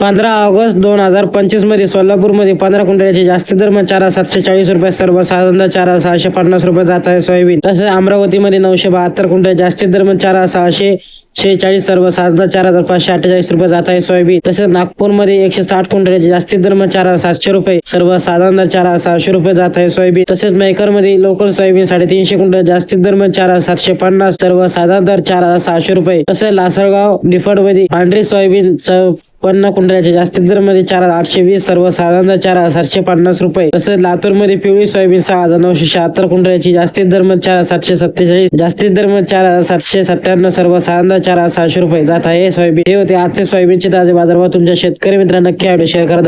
पंधरा ऑगस्ट दोन हजार पंचवीसमध्ये सोलापूरमध्ये पंधरा क्विंटलचे जास्त दर म्हणजे चार सातशे चाळीस रुपये सर्वसाधारण चार सहाशे पन्नास रुपये जात आहे सोयाबीन. तसेच अमरावतीमध्ये नऊशे बहात्तर क्विंटल जास्तीत दर म्हणजे चार सहाशे शेहेचाळीस सातदा चार हजार पाचशे अठ्ठेचाळीस रुपये जात आहे सोयाबीन. तसेच नागपूरमध्ये एकशे साठ क्विंटलचे जास्ती दर म्हणजे चार हजार सातशे रुपये सर्व साधारण चार हजार सहाशे रुपये जात आहे सोयाबीन. तसेच मेकरमध्ये लोकल सोयाबीन साडेतीनशे क्विंटल जास्ती दर चार हजार सातशे पन्नास सर्वसाधारण दर चार हजार सहाशे रुपये. तसेच लासलगाव डिफॉल्टमध्ये पांढरी सोयाबीन च- पन्ना कुंटलाचे जास्तीत दरमध्ये चार हजार आठशे वीस सर्वसाधारण दर चार हजार सातशे पन्नास रुपये. तसेच लातूरमध्ये पिवळी सोयाबीन सहा हजार नऊशे शहात्तर कुंटलाची जास्तीत दरमध्ये चार हजार सातशे सत्तेचाळीस जास्तीत दरमध्ये चार हजार सातशे सत्त्याण्णव सर्वसाधारण चार हजार सहाशे रुपये. जात आहे सोयाबीन. हे होते आजचे सोयाबीनचे ताजे बाजारभाव. तुमच्या शेतकरी मित्रांना नक्की व्हिडिओ शेअर करा.